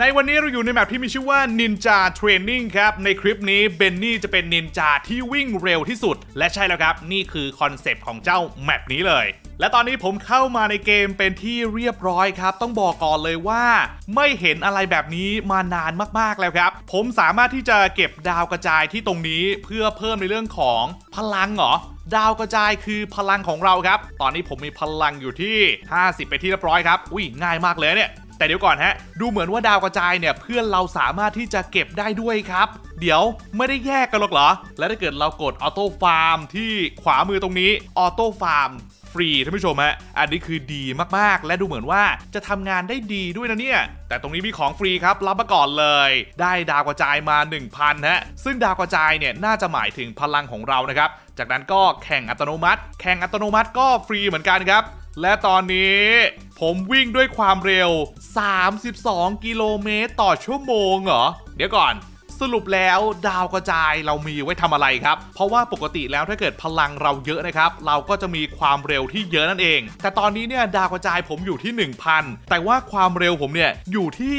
ในวันนี้เราอยู่ในแมปที่มีชื่อว่า Ninja Training ครับ ในคลิปนี้เบนนี่จะเป็นนินจาที่วิ่งเร็วที่สุด และใช่แล้วครับ นี่คือคอนเซปต์ของเจ้าแมปนี้เลย และตอนนี้ผมเข้ามาในเกมเป็นที่เรียบร้อยครับ ต้องบอกก่อนเลยว่า ไม่เห็นอะไรแบบนี้มานานมากๆแล้วครับ ผมสามารถที่จะเก็บดาวกระจายที่ตรงนี้เพื่อเพิ่มในเรื่องของพลังเหรอดาวกระจายคือพลังของเราครับ ตอนนี้ผมมีพลังอยู่ที่ 50 ไปที่เรียบร้อยครับ อุ้ยง่ายมากเลยเนี่ย แต่เดี๋ยวก่อนฮะ ดูเหมือนว่าดาวกระจายเนี่ยเพื่อนเราสามารถที่จะเก็บได้ด้วยครับ เดี๋ยวไม่ได้แยกกันหรอกเหรอ แล้วถ้าเกิดเรากดออโต้ฟาร์มที่ขวามือตรงนี้ออโต้ฟาร์มฟรีท่านผู้ชมฮะ อันนี้คือดีมากๆ และดูเหมือนว่าจะทำงานได้ดีด้วยนะเนี่ย แต่ตรงนี้มีของฟรีครับ รับมาก่อนเลย ได้ดาวกระจายมา 1000ฮะ ซึ่งดาวกระจายเนี่ยน่าจะหมายถึงพลังของเรานะครับ จากนั้นก็แข่งอัตโนมัติ แข่งอัตโนมัติก็ฟรีเหมือนกันครับ และตอนนี้ผมวิ่งด้วยความเร็ว 32 กิโลเมตรต่อชั่วโมงเหรอ เดี๋ยวก่อนสรุปแล้วดาวกระจายเรามีไว้ทำอะไรครับ เพราะว่าปกติแล้วถ้าเกิดพลังเราเยอะนะครับ เราก็จะมีความเร็วที่เยอะนั่นเอง แต่ตอนนี้เนี่ยดาวกระจายผมอยู่ที่ 1000 แต่ว่าความเร็วผมเนี่ยอยู่ที่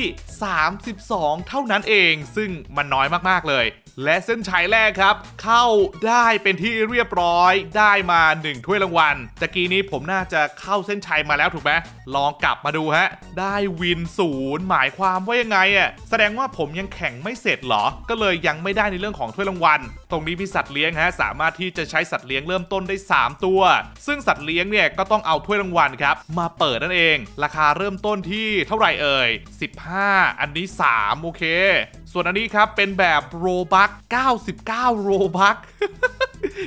32 เท่านั้นเอง ซึ่งมันน้อยมากๆเลย และเส้นชัยแรกครับ เข้าได้เป็นที่เรียบร้อยได้มา1ถ้วยรางวัลตะกี้นี้ผมน่าจะเข้าเส้นชัยมาแล้วถูกไหมลองกลับมาดูฮะ ได้วินศูนย์หมายความว่ายังไงอะแสดงว่าผมยังแข่งไม่เสร็จเหรอ ก็เลยยังไม่ได้ในเรื่องของถ้วยรางวัลตรงนี้มีสัตว์เลี้ยงฮะสามารถที่จะใช้สัตว์เลี้ยงเริ่มต้นได้ 3 ตัว ซึ่งสัตว์เลี้ยงเนี่ยก็ต้องเอาถ้วยรางวัลครับมาเปิดนั่นเอง ราคาเริ่มต้นที่เท่าไหร่เอ่ย15 อันนี้ 3 โอเคส่วนอันนี้ครับเป็นแบบโรบัก99 โรบัก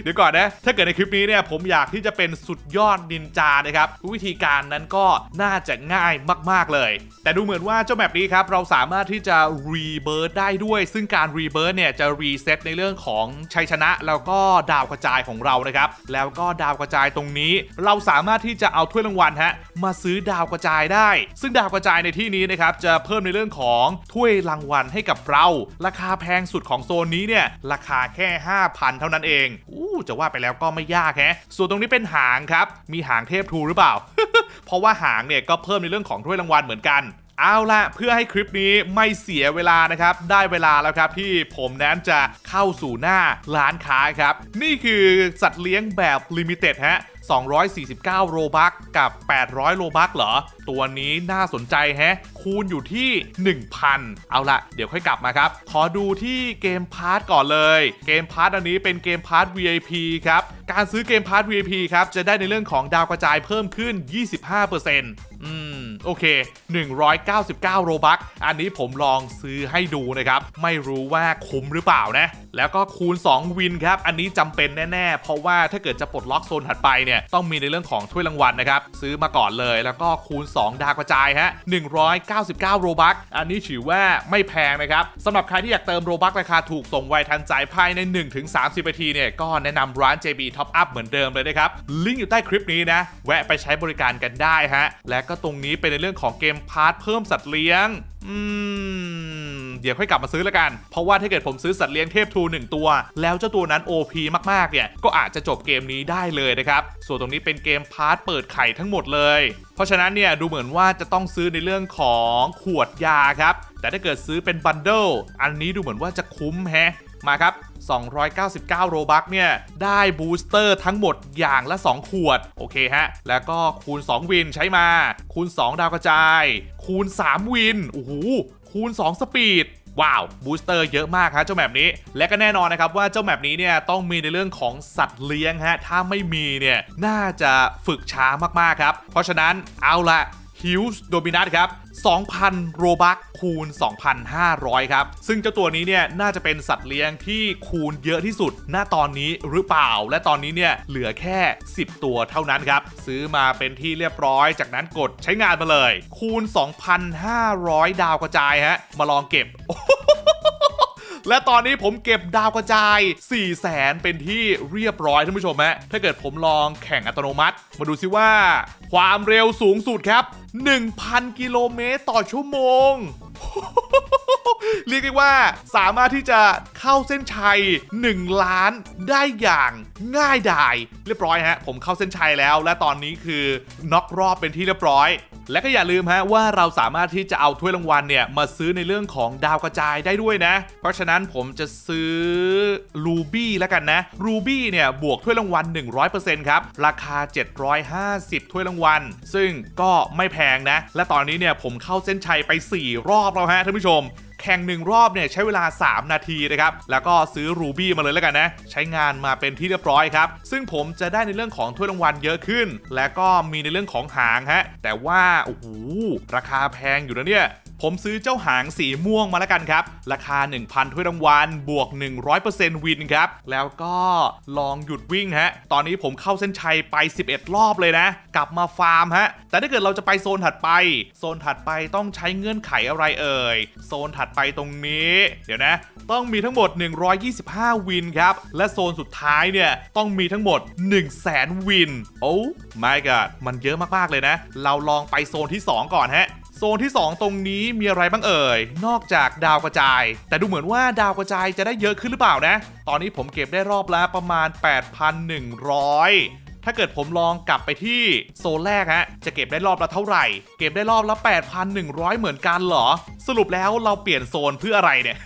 เดี๋ยวก่อนนะ ถ้าเกิดในคลิปนี้เนี่ยผมอยากที่จะเป็นสุดยอดนินจานะครับ วิธีการนั้นก็น่าจะง่ายมาก ๆ เลย แต่ดูเหมือนว่าเจ้าแมปนี้ครับ เราสามารถที่จะรีเบิร์ดได้ด้วย ซึ่งการรีเบิร์ดเนี่ยจะรีเซ็ตในเรื่องของชัยชนะ แล้วก็ดาวกระจายของเรานะครับ แล้วก็ดาวกระจายตรงนี้ เราสามารถที่จะเอาถ้วยรางวัลฮะมาซื้อดาวกระจายได้ ซึ่งดาวกระจายในที่นี้นะครับจะเพิ่มในเรื่องของถ้วยรางวัลให้กับเรา ราคาแพงสุดของโซนนี้เนี่ย ราคาแค่ 5,000 เท่านั้นเองอู้จะว่าไปแล้วก็ไม่ยากแฮะส่วนตรงนี้เป็นหางครับ มีหางเทพทูหรือเปล่า เพราะว่าหางเนี่ยก็เพิ่มในเรื่องของถ้วยรางวัลเหมือนกันเอาละเพื่อให้คลิปนี้ไม่เสียเวลานะครับ ได้เวลาแล้วครับที่ผมนั้นจะเข้าสู่หน้าร้านค้าครับ นี่คือสัตว์เลี้ยงแบบลิมิเต็ดฮะ 249 โรบักกับ 800 โรบักเหรอ ตัวนี้น่าสนใจแฮะ คูณอยู่ที่ 1,000 เอาละเดี๋ยวค่อยกลับมาครับ ขอดูที่เกมพาร์ทก่อนเลย เกมพาร์ทอันนี้เป็นเกมพาร์ท VIP ครับ การซื้อเกมพาร์ท VIP ครับ จะได้ในเรื่องของดาวกระจายเพิ่มขึ้น 25% อืม โอเค 199 โรบัคอันนี้ผมลองซื้อให้ดูนะครับ ไม่รู้ว่าคุ้มหรือเปล่านะ แล้วก็คูณ 2 วินครับ อันนี้จำเป็นแน่ ๆ เพราะว่าถ้าเกิดจะปลดล็อกโซนถัดไปเนี่ย ต้องมีในเรื่องของถ้วยรางวัลนะครับ ซื้อมาก่อนเลย แล้วก็คูณ 2 ดาวกระจายฮะ 199 โรบัคอันนี้ถือว่าไม่แพงนะครับสำหรับใครที่อยากเติมโรบัคราคาถูกส่งไวทันใจภายใน 1-30นาทีเนี่ย ก็แนะนำร้าน JB Top Up เหมือนเดิมเลยนะครับ ลิงก์อยู่ใต้คลิปนี้นะ แวะไปใช้บริการกันได้ฮะ และก็ตรงนี้เป็นในเรื่องของเกมพาร์ทเพิ่มสัตว์เลี้ยง อืม เดี๋ยวค่อยกลับมาซื้อแล้วกัน เพราะว่าถ้าเกิดผมซื้อสัตว์เลี้ยงเทพทูหนึ่งตัว แล้วเจ้าตัวนั้น OP มากๆ เนี่ย ก็อาจจะจบเกมนี้ได้เลยนะครับ ส่วนตรงนี้เป็นเกมพาร์ทเปิดไข่ทั้งหมดเลย เพราะฉะนั้นเนี่ยดูเหมือนว่าจะต้องซื้อในเรื่องของขวดยาครับ แต่ถ้าเกิดซื้อเป็นบันเดิลอันนี้ดูเหมือนว่าจะคุ้มแฮะ มาครับ 299 โรบัคเนี่ย ได้บูสเตอร์ทั้งหมดอย่างละ 2 ขวด โอเคฮะ แล้วก็คูณ 2 วินใช้มา คูณ 2 ดาวกระจาย คูณ 3 วิน โอ้โห คูณ 2 สปีดว้าวบูสเตอร์เยอะมากฮะเจ้าแมปนี้ และก็แน่นอนนะครับว่าเจ้าแมปนี้เนี่ยต้องมีในเรื่องของสัตว์เลี้ยงฮะถ้าไม่มีเนี่ยน่าจะฝึกช้ามากๆครับ เพราะฉะนั้นเอาละ ฮิวส์โดมินัสครับ 2,000 โรบัคคูณ 2,500 ครับ ซึ่งเจ้าตัวนี้เนี่ยน่าจะเป็นสัตว์เลี้ยงที่คูณเยอะที่สุด ณ ตอนนี้หรือเปล่า และตอนนี้เนี่ยเหลือแค่ 10 ตัวเท่านั้นครับ ซื้อมาเป็นที่เรียบร้อย จากนั้นกดใช้งานมาเลย คูณ 2,500 ดาวกระจายฮะ มาลองเก็บ และตอนนี้ผมเก็บดาวกระจาย 4 0 0แสนเป็นที่เรียบร้อยท่านผู้ชมฮะถ้าเกิดผมลองแข่งอัตโนมัติ มาดูซิว่า ความเร็วสูงสุดครับ 1,000 กิโลเมตรต่อชั่วโมงเรียกได้ว่าสามารถที่จะเข้าเส้นชัย 1 ล้านได้อย่างง่ายดาย เรียบร้อยฮะ ผมเข้าเส้นชัยแล้ว และตอนนี้คือน็อกรอบเป็นที่เรียบร้อย และก็อย่าลืมฮะว่าเราสามารถที่จะเอาถ้วยรางวัลเนี่ยมาซื้อในเรื่องของดาวกระจายได้ด้วยนะ เพราะฉะนั้นผมจะซื้อรูบี้แล้วกันนะรูบี้เนี่ยบวกถ้วยรางวัล 100%ครับ ราคา 750 ถ้วยรางวัล ซึ่งก็ไม่แพงนะ และตอนนี้เนี่ยผมเข้าเส้นชัยไป 4 รอบแล้วฮะท่านผู้ชม แข่งหนึ่งรอบเนี่ยใช้เวลา 3 นาทีนะครับ แล้วก็ซื้อรูบี้มาเลยแล้วกันนะ ใช้งานมาเป็นที่เรียบร้อยครับ ซึ่งผมจะได้ในเรื่องของถ้วยรางวัลเยอะขึ้น และก็มีในเรื่องของหางฮะ แต่ว่า โอ้โห ราคาแพงอยู่นะเนี่ย ผมซื้อเจ้าหางสีม่วงมาแล้วกันครับ ราคา 1,000ถ้วยรางวัลบวก 100%วินครับ แล้วก็ลองหยุดวิ่งฮะ ตอนนี้ผมเข้าเส้นชัยไป 11 รอบเลยนะ กลับมาฟาร์มฮะ แต่ถ้าเกิดเราจะไปโซนถัดไป โซนถัดไปต้องใช้เงื่อนไขอะไรเอ่ย โซนถัดไปตรงนี้ เดี๋ยวนะ ต้องมีทั้งหมด 125 วินครับ และโซนสุดท้ายเนี่ยต้องมีทั้งหมด 1 0 0 0 0แสนวิน โอ้ my god มันเยอะมากๆเลยนะ เราลองไปโซนที่ 2 ก่อนฮะ โซนที่ 2 ตรงนี้มีอะไรบ้างเอ่ย นอกจากดาวกระจาย แต่ดูเหมือนว่าดาวกระจายจะได้เยอะขึ้นหรือเปล่านะ ตอนนี้ผมเก็บได้รอบละประมาณ 8,100ถ้าเกิดผมลองกลับไปที่โซนแรกฮะ จะเก็บได้รอบละเท่าไหร่ เก็บได้รอบละ 8,100 เหมือนกันเหรอ สรุปแล้วเราเปลี่ยนโซนเพื่ออะไรเนี่ย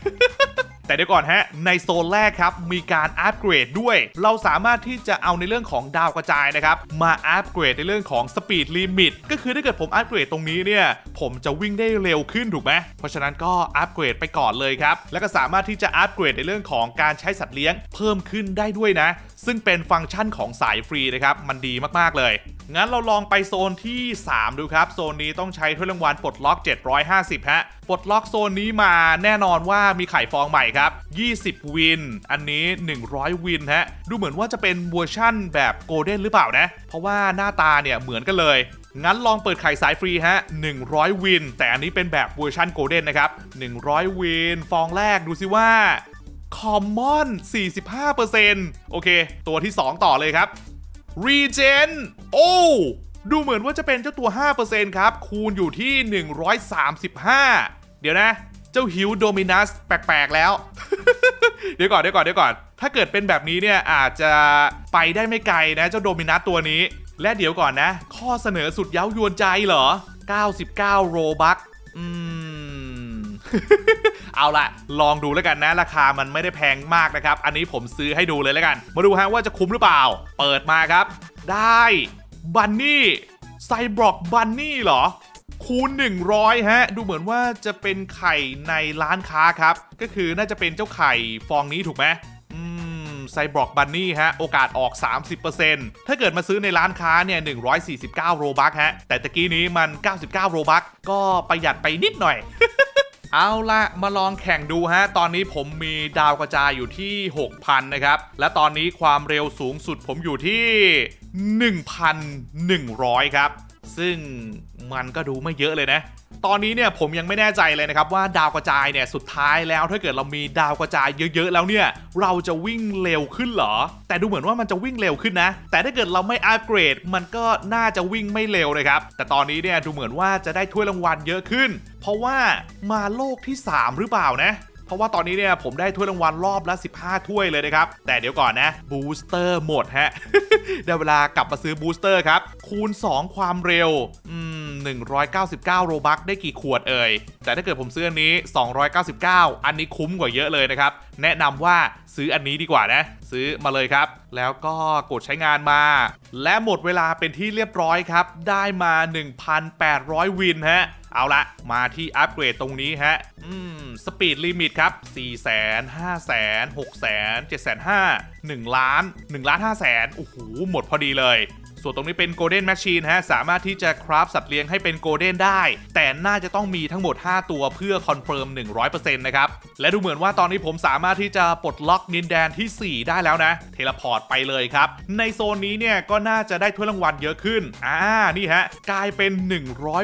แต่เดี๋ยวก่อนฮะ ในโซนแรกครับ มีการอัปเกรดด้วย เราสามารถที่จะเอาในเรื่องของดาวกระจายนะครับ มาอัปเกรดในเรื่องของสปีดลิมิตก็คือถ้าเกิดผมอัปเกรดตรงนี้เนี่ย ผมจะวิ่งได้เร็วขึ้นถูกไหมเพราะฉะนั้นก็อัปเกรดไปก่อนเลยครับ แล้วก็สามารถที่จะอัปเกรดในเรื่องของการใช้สัตว์เลี้ยงเพิ่มขึ้นได้ด้วยนะ ซึ่งเป็นฟังก์ชันของสายฟรีนะครับมันดีมากๆเลย งั้นเราลองไปโซนที่ 3 ดูครับ โซนนี้ต้องใช้ถ้วยรางวัลปลดล็อก 750 ฮะ ปลดล็อกโซนนี้มาแน่นอนว่ามีไข่ฟองใหม่ครับ 20 วิน อันนี้ 100 วินฮะ ดูเหมือนว่าจะเป็นเวอร์ชั่นแบบโกลเด้นหรือเปล่านะ เพราะว่าหน้าตาเนี่ยเหมือนกันเลยงั้นลองเปิดไข่สายฟรีฮะ 100 วิน แต่อันนี้เป็นแบบเวอร์ชันโกลเด้นนะครับ 100 วิน ฟองแรกดูสิว่าคอมมอน 45%โอเค ตัวที่ 2 ต่อเลยครับ Regen โอ้ดูเหมือนว่าจะเป็นเจ้าตัว 5%ครับ คูณอยู่ที่ 135 เดี๋ยวนะ เจ้าฮิวโดมินัสแปลก ๆ แล้ว เดี๋ยวก่อนเดี๋ยวก่อนเดี๋ยวก่อน ถ้าเกิดเป็นแบบนี้เนี่ย อาจจะไปได้ไม่ไกลนะเจ้าโดมินัสตัวนี้ และเดี๋ยวก่อนนะ ข้อเสนอสุดเย้ายวนใจเหรอ 99 โรบัคอืม เอาละลองดูแล้วกันนะ ราคามันไม่ได้แพงมากนะครับ อันนี้ผมซื้อให้ดูเลยแล้วกัน มาดูฮะว่าจะคุ้มหรือเปล่า เปิดมาครับ ได้บันนี่ไซบล็อกบันนี่เหรอคูณ 100 ฮะ ดูเหมือนว่าจะเป็นไข่ในร้านค้าครับ ก็คือน่าจะเป็นเจ้าไข่ฟองนี้ถูกไหมอืมไซบอกบันนี่ฮะ โอกาสออก 30%ถ้าเกิดมาซื้อในร้านค้าเนี่ย 149 โรบัคฮะ แต่ตะกี้นี้มัน 99 โรบัคก็ประหยัดไปนิดหน่อย เอาละมาลองแข่งดูฮะ ตอนนี้ผมมีดาวกระจายอยู่ที่ 6,000 นะครับ และตอนนี้ความเร็วสูงสุดผมอยู่ที่ 1,100 ครับ ซึ่งมันก็ดูไม่เยอะเลยนะ ตอนนี้เนี่ยผมยังไม่แน่ใจเลยนะครับว่าดาวกระจายเนี่ยสุดท้ายแล้วถ้าเกิดเรามีดาวกระจายเยอะ ๆ แล้วเนี่ยเราจะวิ่งเร็วขึ้นเหรอ แต่ดูเหมือนว่ามันจะวิ่งเร็วขึ้นนะ แต่ถ้าเกิดเราไม่อัปเกรด มันก็น่าจะวิ่งไม่เร็วนะครับ แต่ตอนนี้เนี่ยดูเหมือนว่าจะได้ถ้วยรางวัลเยอะขึ้น เพราะว่ามาโลกที่ 3 หรือเปล่านะเพราะว่าตอนนี้เนี่ยผมได้ถ้วยรางวัลรอบละ 15 ถ้วยเลยนะครับ แต่เดี๋ยวก่อนนะบูสเตอร์หมดฮะได้เวลากลับมาซื้อบูสเตอร์ครับ คูณ 2 ความเร็ว อืม 199 โรบัคได้กี่ขวดเอ่ย แต่ถ้าเกิดผมซื้ออันนี้ 299 อันนี้คุ้มกว่าเยอะเลยนะครับ แนะนำว่าซื้ออันนี้ดีกว่านะ ซื้อมาเลยครับ แล้วก็กดใช้งานมา และหมดเวลาเป็นที่เรียบร้อยครับ ได้มา 1,800 วินฮะเอาละมาที่อัปเกรดตรงนี้ฮะ อืม สปีดลิมิตครับ 4 0 0 0 0 0 5 0 0 0 0 6 0 0 0 0 7 5 0 0 1ล้าน 1 ล้าน5แสนโอ้โห หมดพอดีเลย ส่วนตรงนี้เป็น Golden Machine ฮะสามารถที่จะคราฟสัตว์เลี้ยงให้เป็น Golden ได้ แต่น่าจะต้องมีทั้งหมด 5 ตัวเพื่อคอนเฟิร์ม 100%นะครับ และดูเหมือนว่าตอนนี้ผมสามารถที่จะปลดล็อกนินแดนที่ 4 ได้แล้วนะ เทเลพอร์ตไปเลยครับ ในโซนนี้เนี่ยก็น่าจะได้ถ้วยรางวัลเยอะขึ้น อ่า นี่ฮะ กลายเป็น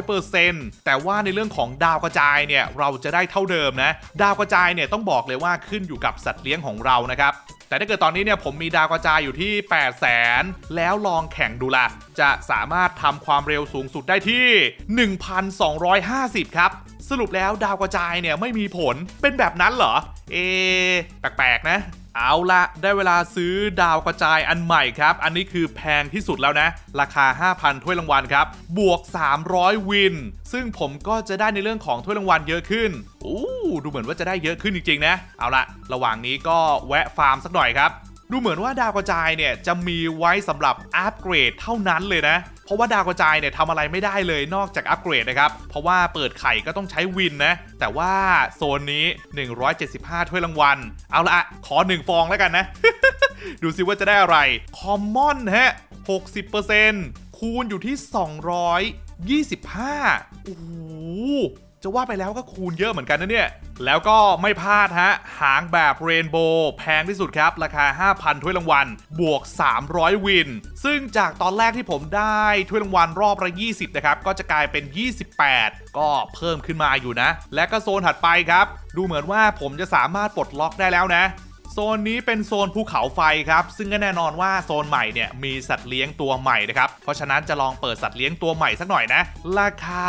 100%แต่ว่าในเรื่องของดาวกระจายเนี่ยเราจะได้เท่าเดิมนะ ดาวกระจายเนี่ยต้องบอกเลยว่าขึ้นอยู่กับสัตว์เลี้ยงของเรานะครับ แต่ถ้าเกิดตอนนี้เนี่ยผมมีดาวกระจายอยู่ที่ 8 0 0แสนแล้วลองแข่งดูละจะสามารถทำความเร็วสูงสุดได้ที่ 1,250 ครับ สรุปแล้วดาวกระจายเนี่ยไม่มีผลเป็นแบบนั้นเหรอ เอะแปลกๆนะ เอาละได้เวลาซื้อดาวกระจายอันใหม่ครับ อันนี้คือแพงที่สุดแล้วนะ ราคา 5,000 ถ้วยรางวัลครับ บวก 300 วิน ซึ่งผมก็จะได้ในเรื่องของถ้วยรางวัลเยอะขึ้นอู้ดูเหมือนว่าจะได้เยอะขึ้นจริงๆนะ เอาละระหว่างนี้ก็แวะฟาร์มสักหน่อยครับ ดูเหมือนว่าดาวกระจายเนี่ยจะมีไว้สำหรับอัปเกรดเท่านั้นเลยนะ ราะว่าดาวกระจายเนี่ยทำอะไรไม่ได้เลยนอกจากอัปเกรดนะครับ เพราะว่าเปิดไข่ก็ต้องใช้วินนะ แต่ว่าโซนนี้ 175 ถ้วยรางวัล เอาละขอ 1 ฟองแล้วกันนะ ดูซิว่าจะได้อะไร คอมมอนฮะ 60%คูณอยู่ที่ 225 โอ้โห จะว่าไปแล้วก็คูณเยอะเหมือนกันนะเนี่ย แล้วก็ไม่พลาดฮะ หางแบบเรนโบว์แพงที่สุดครับ ราคา 5,000 ถ้วยรางวัล บวก 300 วิน ซึ่งจากตอนแรกที่ผมได้ถ้วยรางวัลรอบละ 20 นะครับ ก็จะกลายเป็น 28 ก็เพิ่มขึ้นมาอยู่นะ และก็โซนถัดไปครับ ดูเหมือนว่าผมจะสามารถปลดล็อกได้แล้วนะ โซนนี้เป็นโซนภูเขาไฟครับ ซึ่งก็แน่นอนว่าโซนใหม่เนี่ยมีสัตว์เลี้ยงตัวใหม่นะครับ เพราะฉะนั้นจะลองเปิดสัตว์เลี้ยงตัวใหม่สักหน่อยนะ ราคา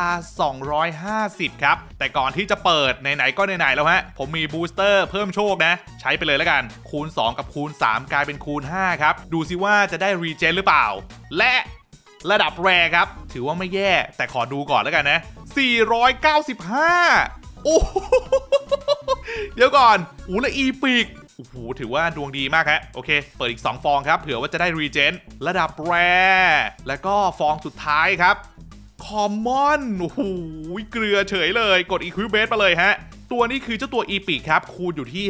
250 ครับ แต่ก่อนที่จะเปิดไหนๆก็ไหนๆแล้วฮะ ผมมีบูสเตอร์เพิ่มโชคนะ ใช้ไปเลยแล้วกัน คูณ 2 กับคูณ 3 กลายเป็นคูณ 5 ครับ ดูซิว่าจะได้รีเจนหรือเปล่า และระดับแรครับ ถือว่าไม่แย่แต่ขอดูก่อนแล้วกันนะ 495 โอ้โหเดี๋ยวก่อนอูและอีปิก อ้โหถือว่าดวงดีมากฮะโอเค เปิดอีก 2 ฟองครับ เผื่อว่าจะได้รีเจนระดับแรแล้วก็ฟองสุดท้ายครับคอมมอนโอ้โหเกลือเฉยเลย กดอีควิเบสมาเลยฮะ ตัวนี้คือเจ้าตัวอีปิครับ คูณอยู่ที่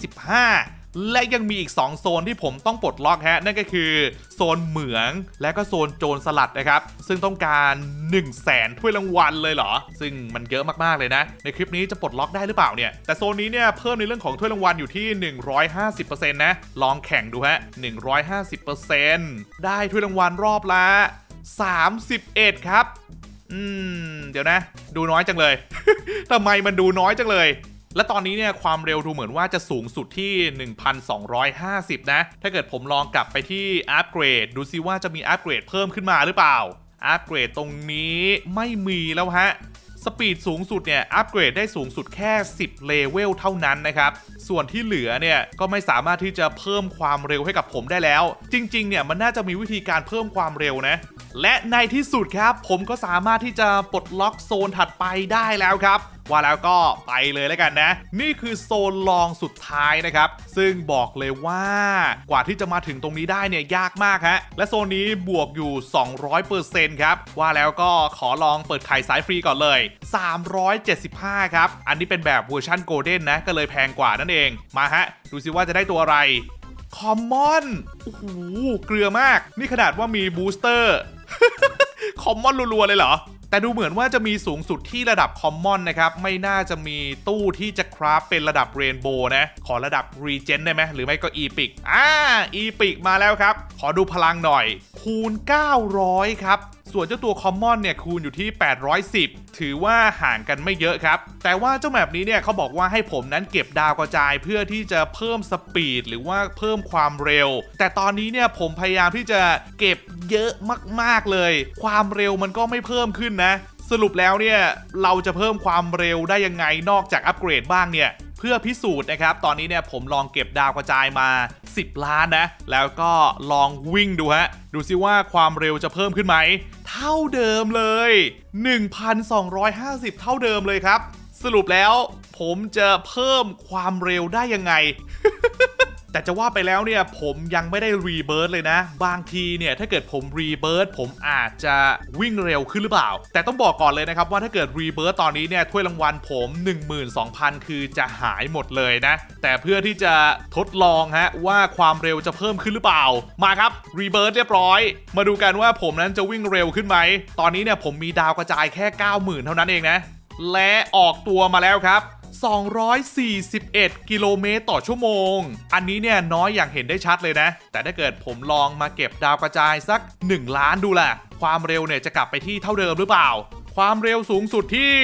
525 และยังมีอีก 2 โซนที่ผมต้องปลดล็อกฮะนั่นก็คือโซนเหมืองและก็โซนโจรสลัดนะครับ ซึ่งต้องการ1 0 0 0 0แสนถ้วยรางวัลเลยเหรอ ซึ่งมันเยอะมากๆเลยนะ ในคลิปนี้จะปลดล็อกได้หรือเปล่าเนี่ย แต่โซนนี้เนี่ยเพิ่มในเรื่องของถ้วยรางวัลอยู่ที่ 150%นะลองแข่งดูฮะ 150%ได้ถ้วยรางวัลรอบละ 31 ครับ อืม เดี๋ยวนะ ดูน้อยจังเลยทำไมมันดูน้อยจังเลย และตอนนี้เนี่ยความเร็วดูเหมือนว่าจะสูงสุดที่ 1,250 นะ ถ้าเกิดผมลองกลับไปที่อัปเกรด ดูซิว่าจะมีอัปเกรดเพิ่มขึ้นมาหรือเปล่า อัปเกรดตรงนี้ไม่มีแล้วฮะ สปีดสูงสุดเนี่ยอัปเกรดได้สูงสุดแค่ 10 เลเวลเท่านั้นนะครับ ส่วนที่เหลือเนี่ยก็ไม่สามารถที่จะเพิ่มความเร็วให้กับผมได้แล้ว จริงๆเนี่ยมันน่าจะมีวิธีการเพิ่มความเร็วนะ และในที่สุดครับ ผมก็สามารถที่จะปลดล็อกโซนถัดไปได้แล้วครับ ว่าแล้วก็ไปเลยแล้วกันนะ นี่คือโซนลองสุดท้ายนะครับ ซึ่งบอกเลยว่ากว่าที่จะมาถึงตรงนี้ได้เนี่ยยากมากฮะและโซนนี้บวกอยู่ 200%ครับ ว่าแล้วก็ขอลองเปิดไข่สายฟรีก่อนเลย 375 ครับ อันนี้เป็นแบบเวอร์ชันโกลเด้นนะ ก็เลยแพงกว่านั่นเอง มาฮะ ดูซิว่าจะได้ตัวอะไรคอมมอน โอ้โห เกลือมาก นี่ขนาดว่ามีบูสเตอร์ คอมมอนรัวๆเลยเหรอ แต่ดูเหมือนว่าจะมีสูงสุดที่ระดับคอมมอนนะครับ ไม่น่าจะมีตู้ที่จะคราฟเป็นระดับเรนโบว์นะ ขอระดับรีเจนได้ไหมหรือไม่ก็อีพิกอ่าอีพิกมาแล้วครับ ขอดูพลังหน่อย คูณ 900 ครับ ส่วนเจ้าตัวคอมมอนเนี่ยคูณอยู่ที่ 810 ถือว่าห่างกันไม่เยอะครับ แต่ว่าเจ้าแมปนี้เนี่ยเขาบอกว่าให้ผมนั้นเก็บดาวกระจายเพื่อที่จะเพิ่มสปีดหรือว่าเพิ่มความเร็ว แต่ตอนนี้เนี่ยผมพยายามที่จะเก็บเยอะมากๆเลย ความเร็วมันก็ไม่เพิ่มขึ้นนะ สรุปแล้วเนี่ยเราจะเพิ่มความเร็วได้ยังไงนอกจากอัปเกรดบ้างเนี่ยเพื่อพิสูจน์นะครับ ตอนนี้เนี่ยผมลองเก็บดาวกระจายมา 10 ล้านนะ แล้วก็ลองวิ่งดูฮะ ดูซิว่าความเร็วจะเพิ่มขึ้นไหม เท่าเดิมเลย 1,250 เท่าเดิมเลยครับ สรุปแล้วผมจะเพิ่มความเร็วได้ยังไง แต่จะว่าไปแล้วเนี่ยผมยังไม่ได้รีเบิร์ดเลยนะ บางทีเนี่ยถ้าเกิดผมรีเบิร์ดผมอาจจะวิ่งเร็วขึ้นหรือเปล่า แต่ต้องบอกก่อนเลยนะครับว่าถ้าเกิดรีเบิร์ดตอนนี้เนี่ยถ้วยรางวัลผม 12,000 คือจะหายหมดเลยนะ แต่เพื่อที่จะทดลองฮะว่าความเร็วจะเพิ่มขึ้นหรือเปล่า มาครับรีเบิร์ดเรียบร้อย มาดูกันว่าผมนั้นจะวิ่งเร็วขึ้นไหม ตอนนี้เนี่ยผมมีดาวกระจายแค่ 90,000 เท่านั้นเองนะ และออกตัวมาแล้วครับ 241 กิโลเมตรต่อชั่วโมง อันนี้เนี่ยน้อยอย่างเห็นได้ชัดเลยนะ แต่ถ้าเกิดผมลองมาเก็บดาวกระจายสัก 1 ล้านดูแหละ ความเร็วเนี่ยจะกลับไปที่เท่าเดิมหรือเปล่า ความเร็วสูงสุดที่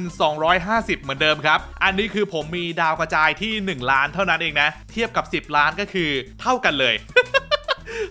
1,250 เหมือนเดิมครับ อันนี้คือผมมีดาวกระจายที่ 1 ล้านเท่านั้นเองนะ เทียบกับ 10 ล้านก็คือเท่ากันเลย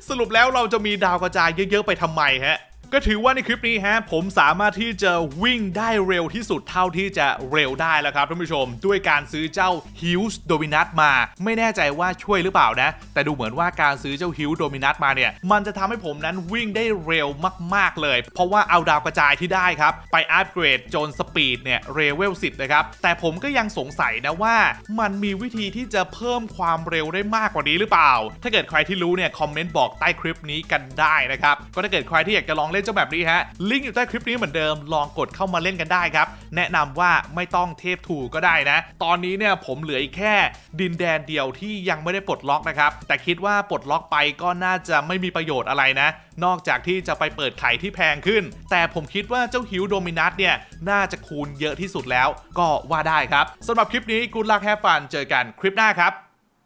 สรุปแล้วเราจะมีดาวกระจายเยอะๆไปทำไมฮะ ก็ถือว่าในคลิปนี้ฮะผมสามารถที่จะวิ่งได้เร็วที่สุดเท่าที่จะเร็วได้แล้วครับท่านผู้ชม ด้วยการซื้อเจ้า Hills Dominus มา ไม่แน่ใจว่าช่วยหรือเปล่านะ แต่ดูเหมือนว่าการซื้อเจ้า Hills Dominus มาเนี่ย มันจะทำให้ผมนั้นวิ่งได้เร็วมาก ๆ เลย เพราะว่าเอาดาวกระจายที่ได้ครับ ไปอัปเกรดจนสปีดเนี่ยเรเวล10 นะครับ แต่ผมก็ยังสงสัยนะว่า มันมีวิธีที่จะเพิ่มความเร็วได้มากกว่านี้หรือเปล่า ถ้าเกิดใครที่รู้เนี่ยคอมเมนต์บอกใต้คลิปนี้กันได้นะครับก็ถ้าเกิดใครที่อยากจะลองเล่นเจ้าแบบนี้ฮะ ลิงก์อยู่ใต้คลิปนี้เหมือนเดิม ลองกดเข้ามาเล่นกันได้ครับ แนะนำว่าไม่ต้องเทพถูกก็ได้นะ ตอนนี้เนี่ยผมเหลืออีกแค่ดินแดนเดียวที่ยังไม่ได้ปลดล็อกนะครับ แต่คิดว่าปลดล็อกไปก็น่าจะไม่มีประโยชน์อะไรนะ นอกจากที่จะไปเปิดไข่ที่แพงขึ้น แต่ผมคิดว่าเจ้าฮิวโดมินัสเนี่ยน่าจะคูณเยอะที่สุดแล้ว ก็ว่าได้ครับสำหรับคลิปนี้กูลักแฮฟันเจอกันคลิปหน้าครับ